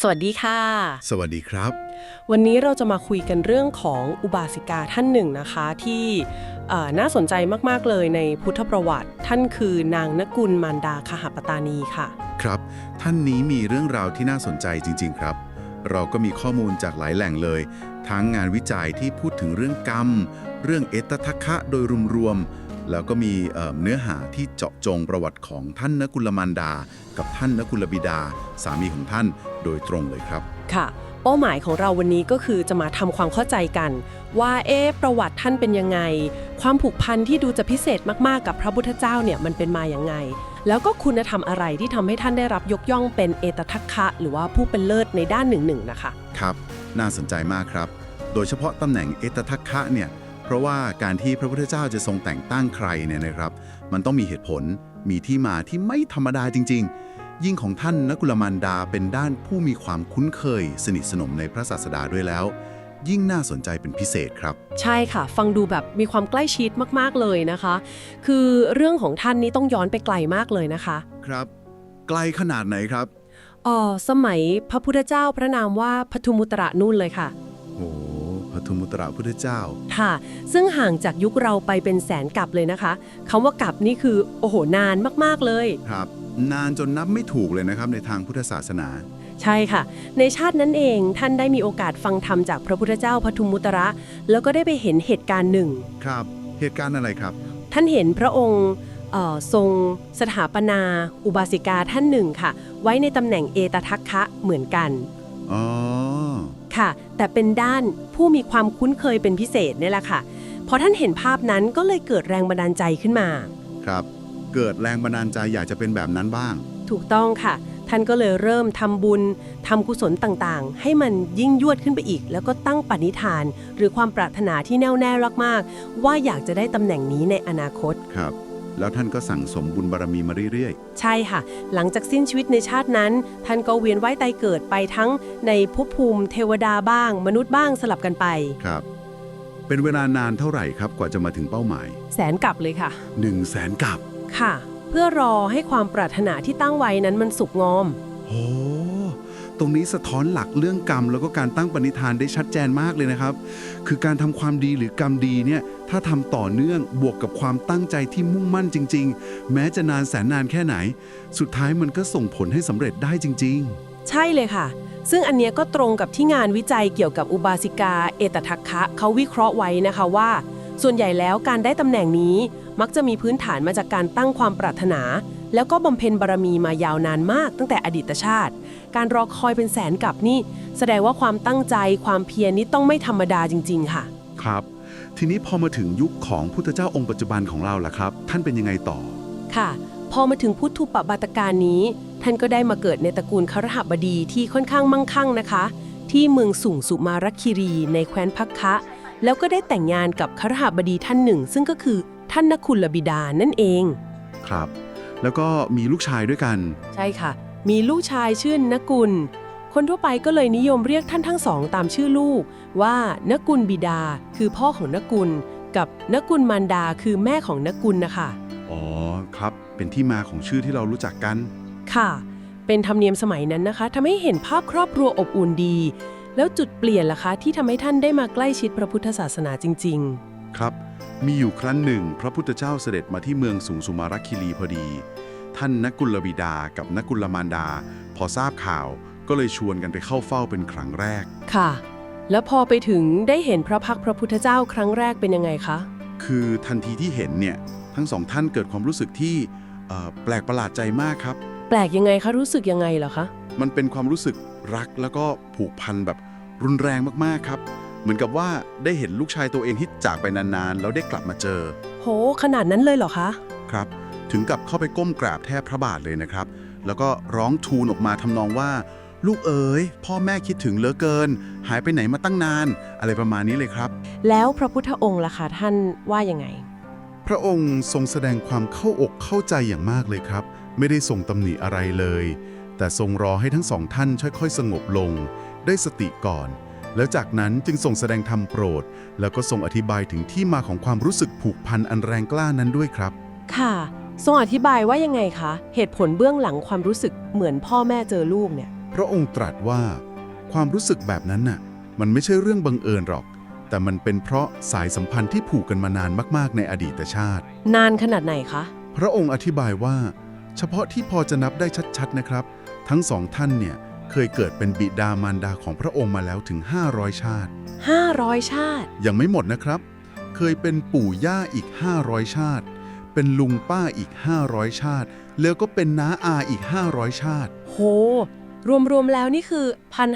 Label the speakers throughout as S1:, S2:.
S1: สวัสดีค่ะ
S2: สวัสดีครับ
S1: วันนี้เราจะมาคุยกันเรื่องของอุบาสิกาท่านหนึ่งนะคะที่เอ่อน่าสนใจมาก ๆ เลยในพุทธประวัติ ท่านคือนางนกุลมารดาคหปตานีค่ะ
S2: ครับ ท่านนี้มีเรื่องราวที่น่าสนใจจริง ๆ ครับ เราก็มีข้อมูลจากหลายแหล่งเลย ทั้งงานวิจัยที่พูดถึงเรื่องกรรม เรื่องเอตทัคคะโดยรวมๆ แล้วก็มีเอ่อเนื้อหาที่เจาะจงประวัติของท่านนกุลมารดา กับท่านนกุลบิดา สามีของท่านโดยตรงเลยครับ
S1: ค่ะ เป้าหมายของเราวันนี้ก็คือจะมาทำความเข้าใจกัน ว่าเอ๊ะประวัติท่านเป็นยังไง ความผูกพันที่ดูจะพิเศษมากๆกับพระพุทธเจ้าเนี่ยมันเป็นมาอย่างไง แล้วก็คุณธรรมอะไรที่ทำให้ท่านได้รับยกย่องเป็นเอตทัคคะ หรือว่าผู้เป็นเลิศในด้านหนึ่งๆนะคะ
S2: ครับ น่าสนใจมากครับ โดยเฉพาะตำแหน่งเอตทัคคะเนี่ยเพ ราะว่าการที่พระพุทธเจ้าจะทรงแต่งตั้งใครเนี่ยนะครับ มันต้องมีเหตุผลมีที่มาที่ไม่ธรรมดาจริง ๆ ยิ่งของท่านนกุลมารดาเป็นด้านผู้มีความคุ้นเคย สนิทสนมในพระศาสดาด้วยแล้ว ยิ่งน่าสนใจเป็นพิเศษครับ
S1: ใช่ค่ะ ฟังดูแบบมีความใกล้ชิดมากๆเลยนะคะ คือเรื่องของท่านนี้ต้องย้อนไปไกลมากเลยนะคะ
S2: ครับ ไกลขนาดไหนครับ
S1: อ๋อสมัยพระพุทธเจ้าพระนามว่าพทุมุตระนู่นเลยค่ะ
S2: โอ้พระ ทุมุตระพุทธเจ้า
S1: ค่ะ ซึ่งห่างจากยุคเราไปเป็นแสนกับเลยนะคะคำว่ากับนี่คือ โอ้โห นานมาก ๆ เลย
S2: ครับ นานจนนับไม่ถูกเลยนะครับในทางพุทธศาสนา
S1: ใช่ค่ะ ในชาตินั้นเองท่านได้มีโอกาสฟังธรรมจากพระพุทธเจ้าพทุมุตระ แล้วก็ได้ไปเห็นเหตุการณ์หนึ่ง
S2: ครับ เหตุการณ์อะไรครับ
S1: ท่านเห็นพระองค์เอ่อทรงสถาปนา อุบาสิกาท่านหนึ่งค่ะ ไว้ในตำแหน่งเอตทัคคะเหมือนกัน
S2: อ๋อ
S1: ค่ะ แต่เป็นด้านผู้มีความคุ้นเคยเป็นพิเศษเนี่ยแหละค่ะพอท่านเห็นภาพนั้นก็เลยเกิดแรงบันดาลใจขึ้นมา
S2: ครับ เกิดแรงบันดาลใจอยากจะเป็นแบบนั้นบ้าง
S1: ถูกต้องค่ะ ท่านก็เลยเริ่มทำบุญทำกุศลต่างๆ ให้มันยิ่งยวดขึ้นไปอีก แล้วก็ตั้งปณิธาน หรือความปรารถนาที่แน่วแน่มากๆว่าอยากจะได้ตำแหน่งนี้ในอนาคต
S2: ครับ แล้วท่านก็สั่งสมบุญบารมีมาเรื่อย
S1: ใช่ค่ะ หลังจากสิ้นชีวิตในชาตินั้น ท่านก็เวียนว่ายตายเกิดไปทั้งในภพภูมิเทวดาบ้าง มนุษย์บ้างสลับกันไป
S2: ๆ ครับ เป็นเวลานานเท่าไหร่ครับกว่าจะมาถึงเป้าหมาย
S1: แสนกลับเลยค่ะ
S2: 1 0 0 0 0แสนกับ
S1: ค่ะ เพื่อรอให้ความปรารถนาที่ตั้งไว้นั้นมันสุกงอม
S2: โอ้ ตรงนี้สะท้อนหลักเรื่องกรรม แล้วก็การตั้งปณิธานได้ชัดเจนมากเลยนะครับ คือการทำความดีหรือกรรมดีเนี่ยถ้าทำต่อเนื่องบวกกับความตั้งใจที่มุ่งมั่นจริง ๆ แม้จะนานแสนนานแค่ไหน สุดท้ายมันก็ส่งผลให้สำเร็จได้จริง
S1: ใช่เลยค่ะ ซึ่งอันเนี้ยก็ตรงกับที่งานวิจัยเกี่ยวกับอุบาสิกา เอตทัคคะเขาวิเคราะห์ไว้นะคะว่า ส่วนใหญ่แล้วการได้ตำแหน่งนี้มักจะมีพื้นฐานมาจากการตั้งความปรารถนา แล้วก็บำเพ็ญบารมีมายาวนานมากตั้งแต่อดีตชาติ การรอคอยเป็นแสนกับนี่ แสดงว่าความตั้งใจความเพียรนี่ต้องไม่ธรรมดาจริง ๆ ค่ะ
S2: ๆครับ ทีนี้พอมาถึงยุคของพุทธเจ้าองค์ปัจจุบันของเราล่ะครับ ท่านเป็นยังไงต่อ
S1: ค่ะ พอมาถึงพุทธุปบาตการนี้ ท่านก็ได้มาเกิดในตระกูลครหบดีที่ค่อนข้างมั่งคั่งนะคะ ที่เมืองสุงสุมารคิรี ในแคว้นพักคะ แล้วก็ได้แต่งงานกับครหบดีท่านหนึ่ง ซึ่งก็คือท่านนคุลบิดานั่นเอง
S2: ครับ แล้วก็มีลูกชายด้วยกัน
S1: ใช่ค่ะ มีลูกชายชื่อนนกุล คนทั่วไปก็เลยนิยมเรียกท่านทั้งสองตามชื่อลูก ว่านกุลบิดา คือพ่อของนกุล กับนกุลมารดาคือแม่ของนกุลนะคะ
S2: อ๋อครับ เป็นที่มาของชื่อที่เรารู้จักกัน
S1: ค่ะ เป็นธรรมเนียมสมัยนั้นนะคะทำให้เห็นภาพครอบครัวอบอุ่นดี แล้วจุดเปลี่ยนล่ะคะที่ทำให้ท่านได้มาใกล้ชิดพระพุทธศาสนาจริง
S2: ครับ มีอยู่ครั้งหนึ่ง พระพุทธเจ้าเสด็จมาที่เมืองสุงสุมารคิรีพอดี ท่านนกุลบิดากับนกุลมารดา พอทราบข่าวก็เลยชวนกันไปเข้าเฝ้าเป็นครั้งแรก
S1: ๆค่ะ แล้วพอไปถึงได้เห็นพระพักตร์พระพุทธเจ้าครั้งแรกเป็นยังไงคะ
S2: คือทันทีที่เห็นเนี่ยทั้งสองท่านเกิดความรู้สึกที่เอ่อแปลกประหลาดใจมากครับ
S1: แปลกยังไงคะ รู้สึกยังไงเหรอคะ
S2: มันเป็นความรู้สึกรักแล้วก็ผูกพันแบบรุนแรงมากๆครับ เหมือนกับว่าได้เห็นลูกชายตัวเองที่จากไปนานๆ แล้วได้กลับมาเจอ
S1: โห ขนาดนั้นเลยเหรอคะ
S2: ครับ ถึงกับเข้าไปก้มกราบแทบพระบาทเลยนะครับ แล้วก็ร้องทูลออกมาทำนองว่า ลูกเอ๋ยพ่อแม่คิดถึงเหลือเกิน หายไปไหนมาตั้งนาน อะไรประมาณนี้เลยครับ
S1: แล้วพระพุทธองค์ล่ะคะท่านว่ายังไง
S2: พระองค์ทรงแสดงความเข้าอกเข้าใจอย่างมากเลยครับ ไม่ได้ทรงตำหนิอะไรเลย แต่ทรงรอให้ทั้งสองท่านค่อยๆ สงบลง ได้สติก่อนแล้วจากนั้นจึงทรงแสดงธรรมโปรด แล้วก็ทรงอธิบายถึงที่มาของความรู้สึกผูกพันอันแรงกล้านั้นด้วยครับ
S1: ค่ะ ทรงอธิบายว่ายังไงคะ เหตุผลเบื้องหลังความรู้สึกเหมือนพ่อแม่เจอลูกเนี่ย
S2: พระองค์ตรัสว่า ความรู้สึกแบบนั้นน่ะ มันไม่ใช่เรื่องบังเอิญหรอก แต่มันเป็นเพราะสายสัมพันธ์ที่ผูกกันมานานมาก ๆ ในอดีตชาติ
S1: นานขนาดไหนคะ
S2: พระองค์อธิบายว่า เฉพาะที่พอจะนับได้ชัดๆนะครับ ทั้งสองท่านเนี่ยเคยเกิดเป็นบิดามารดาของพระองค์มาแล้วถึง 500 ชาติ
S1: 500 ชาติ
S2: ยังไม่หมดนะครับ เคยเป็นปู่ย่าอีก 500 ชาติ เป็นลุงป้าอีก 500 ชาติ แล้วก็เป็นน้าอาอีก 500 ชาติ
S1: โห รวมๆแล้วนี่คือ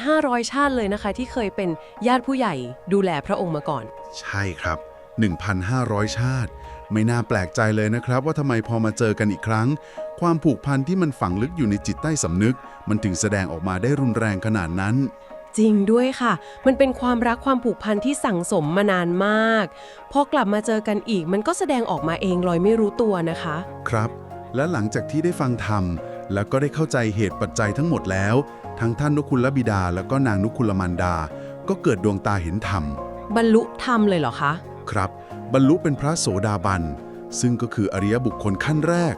S1: 1,500 ชาติเลยนะคะ ที่เคยเป็นญาติผู้ใหญ่ดูแลพระองค์มาก่อน
S2: ใช่ครับ 1,500 ชาติ ไม่น่าแปลกใจเลยนะครับ ว่าทำไมพอมาเจอกันอีกครั้ง ความผูกพันที่มันฝังลึกอยู่ในจิตใต้สำนึก มันถึงแสดงออกมาได้รุนแรงขนาดนั้น
S1: จริงด้วยค่ะ มันเป็นความรักความผูกพันที่สั่งสมมานานมาก พอกลับมาเจอกันอีก มันก็แสดงออกมาเองลอยไม่รู้ตัวนะคะ
S2: ครับ และหลังจากที่ได้ฟังธรรม แล้วก็ได้เข้าใจเหตุปัจจัยทั้งหมดแล้ว ทั้งท่านนุคุลบิดา แล้วก็นางนุคุลมันดา ก็เกิดดวงตาเห็นธรรม
S1: บรรลุธรรมเลยเหรอคะ
S2: ครับ บรรลุเป็นพระโสดาบัน ซึ่งก็คืออริยบุคคลขั้นแรก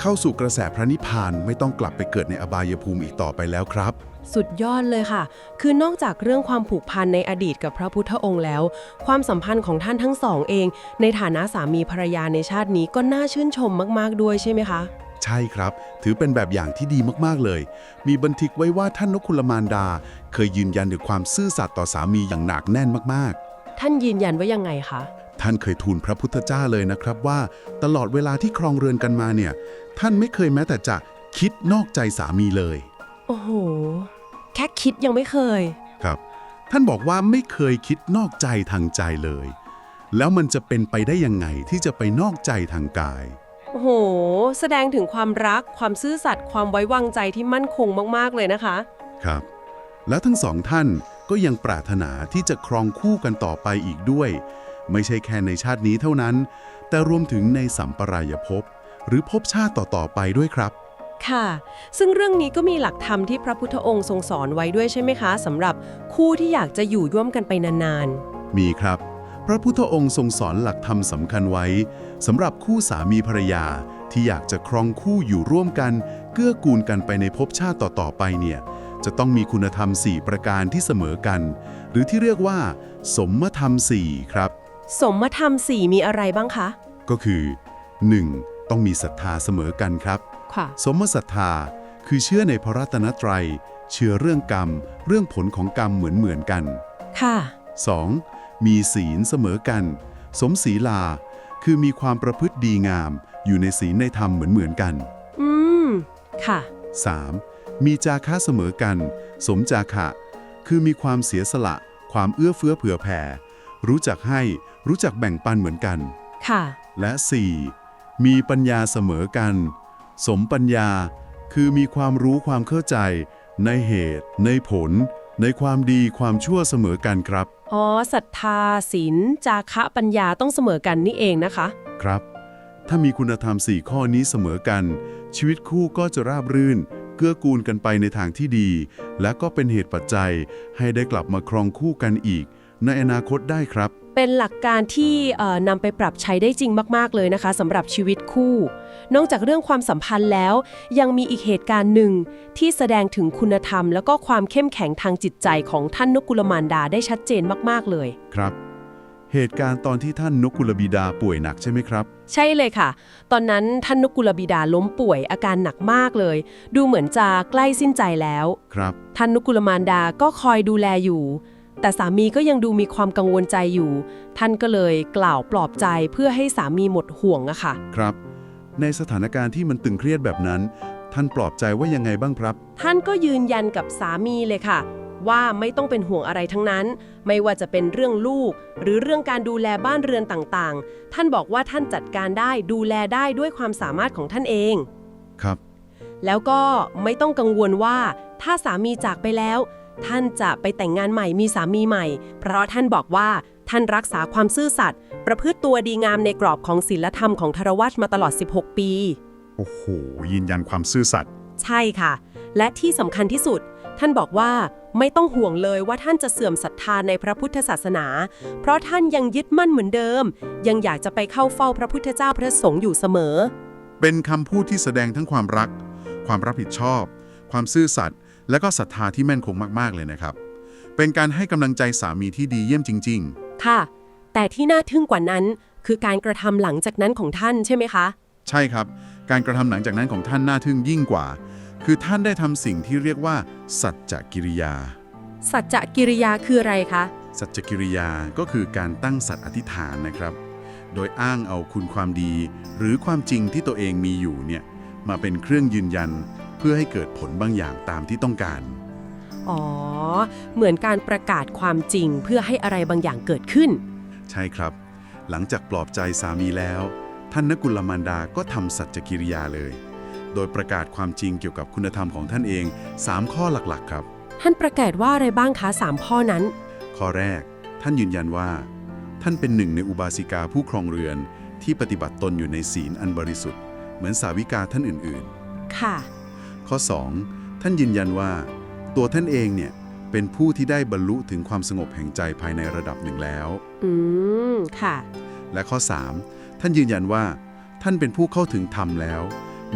S2: เข้าสู่กระแสพระนิพพานไม่ต้องกลับไปเกิดในอบายภูมิอีกต่อไปแล้วครับ
S1: สุดยอดเลยค่ะ คือนอกจากเรื่องความผูกพันในอดีตกับพระพุทธองค์แล้ว ความสัมพันธ์ของท่านทั้งสองเอง ในฐานะสามีภรรยาในชาตินี้ก็น่าชื่นชมมาก ๆ ด้วยใช่ไหมคะ
S2: ใช่ครับ ถือเป็นแบบอย่างที่ดีมาก ๆ เลย มีบันทึกไว้ว่าท่านนคุลมานดา เคยยืนยันถึงความซื่อสัตย์ต่อสามีอย่างหนักแน่นมาก
S1: ท่านยืนยันว่ายังไงคะ
S2: ๆท่านเคยทูลพระพุทธเจ้าเลยนะครับว่า ตลอดเวลาที่ครองเรือนกันมาเนี่ย ท่านไม่เคยแม้แต่จะคิดนอกใจสามีเลย
S1: โอ้โห แค่คิดยังไม่เคย
S2: ครับ ท่านบอกว่าไม่เคยคิดนอกใจทางใจเลย แล้วมันจะเป็นไปได้ยังไงที่จะไปนอกใจทางกาย
S1: โอ้โห แสดงถึงความรัก ความซื่อสัตย์ ความไว้วางใจที่มั่นคงมาก ๆ เลยนะคะ
S2: ครับ แล้วทั้งสองท่านก็ยังปรารถนาที่จะครองคู่กันต่อไปอีกด้วย ไม่ใช่แค่ในชาตินี้เท่านั้น แต่รวมถึงในสัมปรายภพหรือภพชาติต่อๆไปด้วยครับ
S1: ค่ะ ซึ่งเรื่องนี้ก็มีหลักธรรมที่พระพุทธองค์ทรงสอนไว้ด้วยใช่ไหมคะสำหรับคู่ที่อยากจะอยู่ร่วมกันไปนาน
S2: มีครับ พระพุทธองค์ทรงสอนหลักธรรมสำคัญไว้สำหรับคู่สามีภรรยาที่อยากจะครองคู่อยู่ร่วมกัน เกื้อกูลกันไปในภพชาติต่อๆไปเนี่ย จะต้องมีคุณธรรม 4 ประการที่เสมอกัน หรือที่เรียกว่า สมธรรม 4 ครับ
S1: ๆ สมธรรมสี่มีอะไรบ้างคะ
S2: ก็คือ 1. ต้องมีศรัทธาเสมอกันครับ
S1: ค่ะ
S2: สมศรัทธา คือเชื่อในพระรัตนตรัย เชื่อเรื่องกรรม เรื่องผลของกรรมเหมือนเหมือนๆกัน
S1: ค่ะ
S2: 2. มีศีลเสมอกัน สมศีลา คือมีความประพฤติดีงาม อยู่ในศีลในธรรมเหมือนเหมือนๆกัน
S1: อืม ค่ะ
S2: 3. มีจาคะเสมอกัน สมจาคะ คือมีความเสียสละ ความเอื้อเฟื้อเผื่อแผ่ รู้จักให้ รู้จักแบ่งปันเหมือนกัน
S1: ค่ะ
S2: และ 4. มีปัญญาเสมอกัน สมปัญญา คือมีความรู้ความเข้าใจ ในเหตุ ในผล ในความดีความชั่วเสมอกันครับ
S1: อ๋อศรัทธาศีลจาคะปัญญาต้องเสมอกันนี่เองนะคะ
S2: ครับ ถ้ามีคุณธรรม4ข้อนี้เสมอกัน ชีวิตคู่ก็จะราบรื่น เกื้อกูลกันไปในทางที่ดี และก็เป็นเหตุปัจจัย ให้ได้กลับมาครองคู่กันอีก ในอนาคตได้ครับ
S1: เป็นหลักการที่เอ่อนำไปปรับใช้ได้จริงมาก ๆ เลยนะคะสำหรับชีวิตคู่ นอกจากเรื่องความสัมพันธ์แล้ว ยังมีอีกเหตุการณ์หนึ่ง ที่แสดงถึงคุณธรรม แล้วก็ความเข้มแข็งทางจิตใจของท่านนกุลมานดาได้ชัดเจนมาก ๆ เลย
S2: ครับ เหตุการณ์ตอนที่ท่านนกุลบิดาป่วยหนักใช่ไหมครับ
S1: ใช่เลยค่ะ ตอนนั้นท่านนกุลบิดาล้มป่วยอาการหนักมากเลย ดูเหมือนจะใกล้สิ้นใจแล้ว
S2: ครับ
S1: ท่านนุกุลมานดาก็คอยดูแลอยู่ แต่สามีก็ยังดูมีความกังวลใจอยู่ ท่านก็เลยกล่าวปลอบใจเพื่อให้สามีหมดห่วงอะค่ะ
S2: ครับ ในสถานการณ์ที่มันตึงเครียดแบบนั้น ท่านปลอบใจว่ายังไงบ้างครับ
S1: ท่านก็ยืนยันกับสามีเลยค่ะ ว่าไม่ต้องเป็นห่วงอะไรทั้งนั้น ไม่ว่าจะเป็นเรื่องลูก หรือเรื่องการดูแลบ้านเรือนต่างๆ ท่านบอกว่าท่านจัดการได้ดูแลได้ด้วยความสามารถของท่านเอง
S2: ครับ
S1: แล้วก็ไม่ต้องกังวลว่า ถ้าสามีจากไปแล้ว ท่านจะไปแต่งงานใหม่มีสามีใหม่ เพราะท่านบอกว่าท่านรักษาความซื่อสัตย์ประพฤติตัวดีงามในกรอบของศีลธรรมของทรวัตมาตลอด 16 ปี
S2: โอ้โห ยืนยันความซื่อสัตย์
S1: ใช่ค่ะ และที่สำคัญที่สุด ท่านบอกว่าไม่ต้องห่วงเลยว่าท่านจะเสื่อมศรัทธาในพระพุทธศาสนา เพราะท่านยังยึดมั่นเหมือนเดิม ยังอยากจะไปเข้าเฝ้าพระพุทธเจ้าพระสงฆ์อยู่เสมอ
S2: เป็นคำพูดที่แสดงทั้งความรัก ความรับผิดชอบ ความซื่อสัตย์ และก็ศรัทธาที่แม่นคงมากๆเลยนะครับ เป็นการให้กำลังใจสามีที่ดีเยี่ยมจริง
S1: ค่ะ แต่ที่น่าทึ่งกว่านั้น คือการกระทำหลังจากนั้นของท่านใช่ไหมคะ
S2: ๆ ใช่ครับ การกระทำหลังจากนั้นของท่านน่าทึ่งยิ่งกว่า คือท่านได้ทำสิ่งที่เรียกว่า สัจจกิริยา
S1: สัจจกิริยาคืออะไรคะ
S2: สัจจกิริยาก็คือการตั้งสัตย์อธิษฐานนะครับ โดยอ้างเอาคุณความดี หรือความจริงที่ตัวเองมีอยู่เนี่ยมาเป็นเครื่องยืนยันเพื่อให้เกิดผลบางอย่างตามที่ต้องการ
S1: อ๋อ เหมือนการประกาศความจริงเพื่อให้อะไรบางอย่างเกิดขึ้น
S2: ใช่ครับ หลังจากปลอบใจสามีแล้ว ท่านนกุลมารดาก็ทำสัจจกิริยาเลย โดยประกาศความจริงเกี่ยวกับคุณธรรมของท่านเอง 3 ข้อหลักๆ ครับ
S1: ท่านประกาศว่าอะไรบ้างคะสามข้อนั้น
S2: ข้อแรก ท่านยืนยันว่า ท่านเป็นหนึ่งในอุบาสิกาผู้ครองเรือนที่ปฏิบัติตนอยู่ในศีลอันบริสุทธิ์ เหมือนสาวิกาท่านอื่น
S1: ค่ะ
S2: ๆ ข้อ 2 ท่านยืนยันว่า ตัวท่านเองเนี่ยเป็นผู้ที่ได้บรรลุถึงความสงบแห่งใจภายในระดับหนึ่งแล้ว
S1: อืม ค่ะ
S2: และข้อ 3 ท่านยืนยันว่า ท่านเป็นผู้เข้าถึงธรรมแล้ว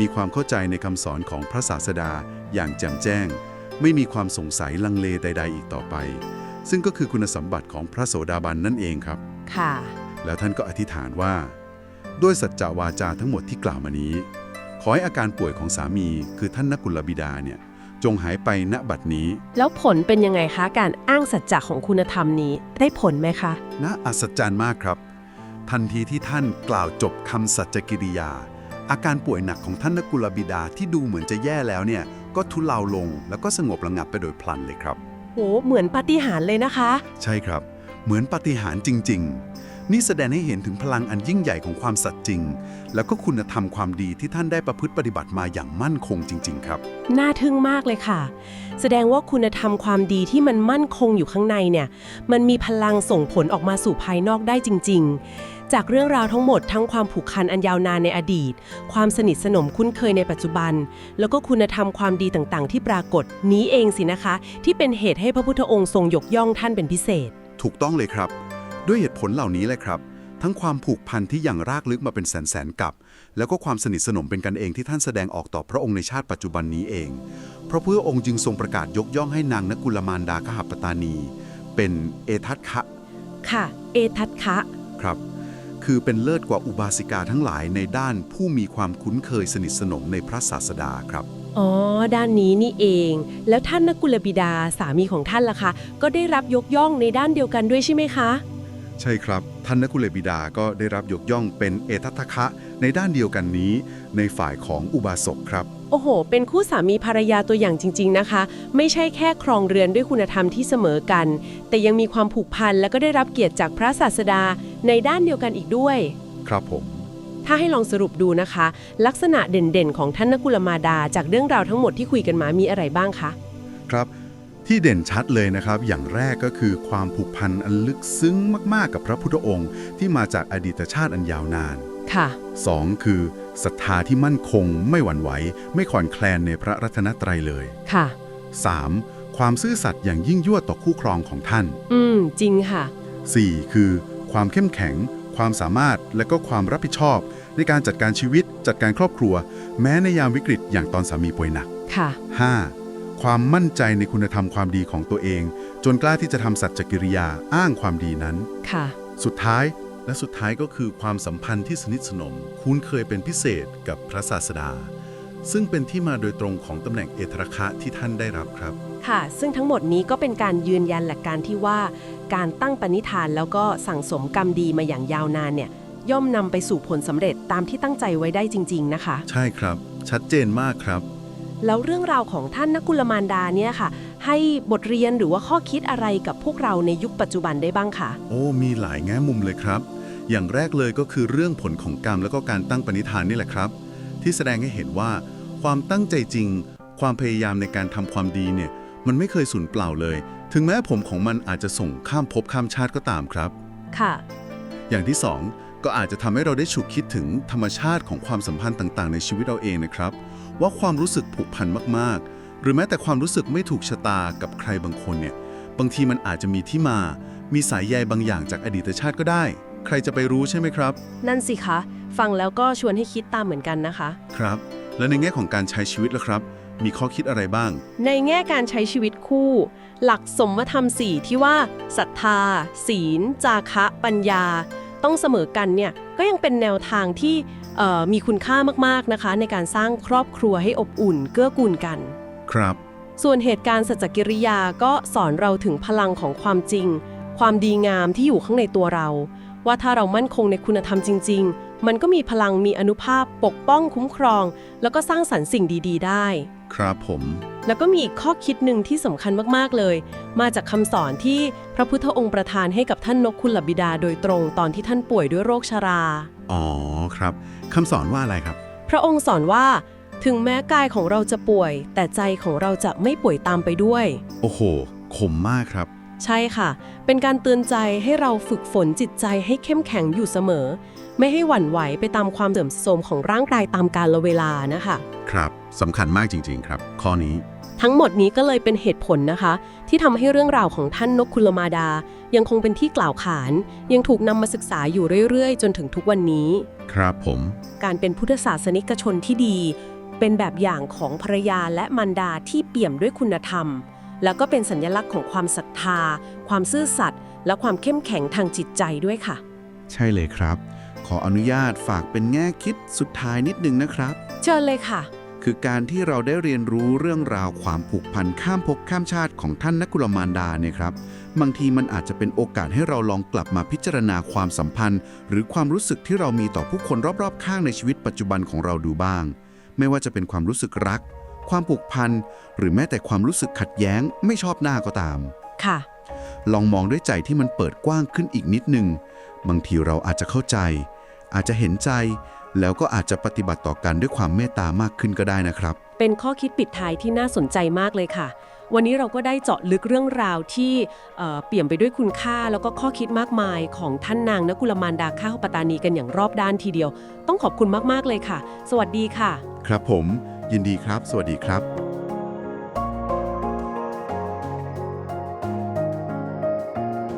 S2: มีความเข้าใจในคำสอนของพระศาสดาอย่างแจ่มแจ้ง ไม่มีความสงสัยลังเลใด ๆ อีกต่อไป ซึ่งก็คือคุณสมบัติของพระโสดาบันนั่นเองครับ
S1: ค่ะ
S2: แล้วท่านก็อธิษฐานว่า ด้วยสัจจวาจาทั้งหมดที่กล่าวมานี้ ขอให้อาการป่วยของสามีคือท่านนกุลบิดาเนี่ยจงหายไปณบัดนี้
S1: แล้วผลเป็นยังไงคะ การอ้างสัจจะของคุณธรรมนี้ได้ผลไหมคะ
S2: น่าอัศจรรย์มากครับ ทันทีที่ท่านกล่าวจบคำสัจจกิริยา อาการป่วยหนักของท่านนกุลบิดาที่ดูเหมือนจะแย่แล้วเนี่ย ก็ทุเลาลงแล้วก็สงบระงับไปโดยพลันเลยครับ
S1: โห เหมือนปาฏิหาริย์เลยนะคะ
S2: ใช่ครับ เหมือนปาฏิหาริย์จริง ๆ นี่แสดงให้เห็นถึงพลังอันยิ่งใหญ่ของความสัตย์จริง แล้วก็คุณธรรมความดีที่ท่านได้ประพฤติปฏิบัติมาอย่างมั่นคงจริง ๆ ครับ
S1: น่าทึ่งมากเลยค่ะ แสดงว่าคุณธรรมความดีที่มันมั่นคงอยู่ข้างในเนี่ย มันมีพลังส่งผลออกมาสู่ภายนอกได้จริง ๆ จากเรื่องราวทั้งหมดทั้งความผูกพันอันยาวนานในอดีต ความสนิทสนมคุ้นเคยในปัจจุบัน แล้วก็คุณธรรมความดีต่างๆ ที่ปรากฏนี้เองสินะคะ ที่เป็นเหตุให้พระพุทธองค์ทรงยกย่องท่านเป็นพิเศษ
S2: ถูกต้องเลยครับ ด้วยเหตุผลเหล่านี้แหละครับ ทั้งความผูกพันที่อย่างรากลึกมาเป็นแสนแสนๆกับ แล้วก็ความสนิทสนมเป็นกันเองที่ท่านแสดงออกต่อพระองค์ในชาติปัจจุบันนี้เอง เพราะเพื่อองค์จึงทรงประกาศยกย่องให้นางนกุลมารดาขหปตานี เป็นเอทัตคะ
S1: ค่ะ เอทัตคะ
S2: ครับคือเป็นเลิศกว่าอุบาสิกาทั้งหลายในด้านผู้มีความคุ้นเคยสนิทสนมในพระศาสดาครับ
S1: อ๋อ ด้านนี้นี่เอง แล้วท่านนกุลบิดาสามีของท่านล่ะคะ ก็ได้รับยกย่องในด้านเดียวกันด้วยใช่ไหมคะ
S2: ใช่ครับ ท่านนกุลบิดาก็ได้รับยกย่องเป็นเอทัตทคะในด้านเดียวกันนี้ ในฝ่ายของอุบาสกครับ
S1: โอ้โห เป็นคู่สามีภรรยาตัวอย่างจริง ๆนะคะ ไม่ใช่แค่ครองเรือนด้วยคุณธรรมที่เสมอกัน แต่ยังมีความผูกพันและก็ได้รับเกียรติจากพระศาสดาในด้านเดียวกันอีกด้วย
S2: ครับผม
S1: ถ้าให้ลองสรุปดูนะคะ ลักษณะเด่นๆ ของท่านนกุลมาดา จากเรื่องราวทั้งหมดที่คุยกันมามีอะไรบ้างคะ
S2: ครับ ที่เด่นชัดเลยนะครับ อย่างแรกก็คือความผูกพันอันลึกซึ้งมากๆกับพระพุทธองค์ ที่มาจากอดีตชาติอันยาวนาน
S1: ค่ะ
S2: 2. คือศรัทธาที่มั่นคงไม่หวั่นไหว ไม่คลอนแคลนในพระรัตนตรัยเลย
S1: ค่ะ
S2: 3. ความซื่อสัตย์อย่างยิ่งยวดต่อคู่ครองของท่าน
S1: อืม จริงค่ะ
S2: 4. คือความเข้มแข็ง ความสามารถและก็ความรับผิดชอบ ในการจัดการชีวิตจัดการครอบครัว แม้ในยามวิกฤตอย่างตอนสามีป่วยหนัก
S1: ค่ะ
S2: 5. ความมั่นใจในคุณธรรมความดีของตัวเอง จนกล้าที่จะทำสัจจกิริยาอ้างความดีนั้น
S1: ค่ะ
S2: สุดท้ายและสุดท้ายก็คือความสัมพันธ์ที่สนิทสนม คุ้นเคยเป็นพิเศษกับพระศาสดา ซึ่งเป็นที่มาโดยตรงของตำแหน่งเอตระคะที่ท่านได้รับครับ
S1: ค่ะ ซึ่งทั้งหมดนี้ก็เป็นการยืนยันหลักการที่ว่า การตั้งปณิธานแล้วก็สั่งสมกรรมดีมาอย่างยาวนานเนี่ย ย่อมนำไปสู่ผลสำเร็จตามที่ตั้งใจไว้ได้จริง ๆ นะคะ
S2: ใช่ครับ ชัดเจนมากครับ
S1: แล้วเรื่องราวของท่านนกุลมารดาเนี่ยค่ะ ให้บทเรียนหรือว่าข้อคิดอะไรกับพวกเราในยุคปัจจุบันได้บ้างคะ
S2: โอ้ มีหลายแง่มุมเลยครับ อย่างแรกเลยก็คือเรื่องผลของกรรมแล้วก็การตั้งปณิธานนี่แหละครับ ที่แสดงให้เห็นว่า ความตั้งใจจริง ความพยายามในการทำความดีเนี่ย มันไม่เคยสูญเปล่าเลย ถึงแม้ผมของมันอาจจะส่งข้ามภพข้ามชาติก็ตามครับ
S1: ค่ะ
S2: อย่างที่สองก็อาจจะทำให้เราได้ฉุกคิดถึงธรรมชาติของความสัมพันธ์ต่าง ๆ ในชีวิตเราเองนะครับ ว่าความรู้สึกผูกพันมากๆ หรือแม้แต่ความรู้สึกไม่ถูกชะตากับใครบางคนเนี่ยบางทีมันอาจจะมีที่มา มีสายใยบางอย่างจากอดีตชาติก็ได้ ใครจะไปรู้ใช่ไหมครับ
S1: นั่นสิคะ ฟังแล้วก็ชวนให้คิดตามเหมือนกันนะคะ
S2: ครับ และในแง่ของการใช้ชีวิตล่ะครับ มีข้อคิดอะไรบ้าง
S1: ในแง่การใช้ชีวิตคู่ หลักสมธรรมสี่ที่ว่าศรัทธา ศีล จาคะ ปัญญา ต้องเสมอกันเนี่ยก็ยังเป็นแนวทางที่เอ่อ มีคุณค่ามากๆนะคะ ในการสร้างครอบครัวให้อบอุ่น เกื้อกูลกัน
S2: ครับ
S1: ส่วนเหตุการณ์สัจจกิริยาก็สอนเราถึงพลังของความจริง ความดีงามที่อยู่ข้างในตัวเรา ว่าถ้าเรามั่นคงในคุณธรรมจริง ๆ มันก็มีพลังมีอนุภาพปกป้องคุ้มครอง แล้วก็สร้างสรรค์สิ่งดี ๆ ได้
S2: ครับผม
S1: แล้วก็มีอีกข้อคิดหนึ่งที่สำคัญมากๆเลย มาจากคำสอนที่พระพุทธองค์ประทานให้กับท่านนกคุลบิดาโดยตรงตอนที่ท่านป่วยด้วยโรคชรา
S2: อ๋อครับคำสอนว่าอะไรครับ
S1: พระองค์สอนว่า ถึงแม้กายของเราจะป่วย แต่ใจของเราจะไม่ป่วยตามไปด้วย
S2: โอ้โหขมมากครับ
S1: ใช่ค่ะ เป็นการเตือนใจให้เราฝึกฝนจิตใจให้เข้มแข็งอยู่เสมอ ไม่ให้หวั่นไหวไปตามความเสื่อมโทรมของร่างกายตามกาลเวลานะคะ
S2: ครับสำคัญมากจริง ๆ ครับ ข้อนี้
S1: ทั้งหมดนี้ก็เลยเป็นเหตุผลนะคะ ที่ทำให้เรื่องราวของท่านนกคุลมาดา ยังคงเป็นที่กล่าวขาน ยังถูกนำมาศึกษาอยู่เรื่อยๆ จนถึงทุกวันนี้
S2: ครับผม
S1: การเป็นพุทธศาสนิกชนที่ดี เป็นแบบอย่างของภรรยาและมารดาที่เปี่ยมด้วยคุณธรรม แล้วก็เป็นสัญลักษณ์ของความศรัทธา ความซื่อสัตย์และความเข้มแข็งทางจิตใจด้วยค่ะ
S2: ใช่เลยครับ ขออนุญาตฝากเป็นแง่คิดสุดท้ายนิดนึงนะครับ
S1: เชิญเลยค่ะ
S2: คือการที่เราได้เรียนรู้เรื่องราวความผูกพันข้ามภพข้ามชาติของท่านนักกุลมารดาเนี่ยครับ บางทีมันอาจจะเป็นโอกาสให้เราลองกลับมาพิจารณาความสัมพันธ์ หรือความรู้สึกที่เรามีต่อผู้คนรอบๆ ข้างในชีวิตปัจจุบันของเราดูบ้าง ไม่ว่าจะเป็นความรู้สึกรัก ความผูกพันหรือแม้แต่ความรู้สึกขัดแย้ง ไม่ชอบหน้าก็ตาม
S1: ค่ะ
S2: ลองมองด้วยใจที่มันเปิดกว้างขึ้นอีกนิดนึง บางทีเราอาจจะเข้าใจ อาจจะเห็นใจ แล้วก็อาจจะปฏิบัติต่อกันด้วยความเมตตามากขึ้นก็ได้นะครับ
S1: เป็นข้อคิดปิดท้ายที่น่าสนใจมากเลยค่ะ วันนี้เราก็ได้เจาะลึกเรื่องราวที่เอ่อเปี่ยมไปด้วยคุณค่า แล้วก็ข้อคิดมากมายของท่านนางนกุลมารดาข้าวปตานีกันอย่างรอบด้านทีเดียว ต้องขอบคุณมากๆเลยค่ะ สวัสดีค่ะ
S2: ครับผม ยินดีครับ สวัสดีครับ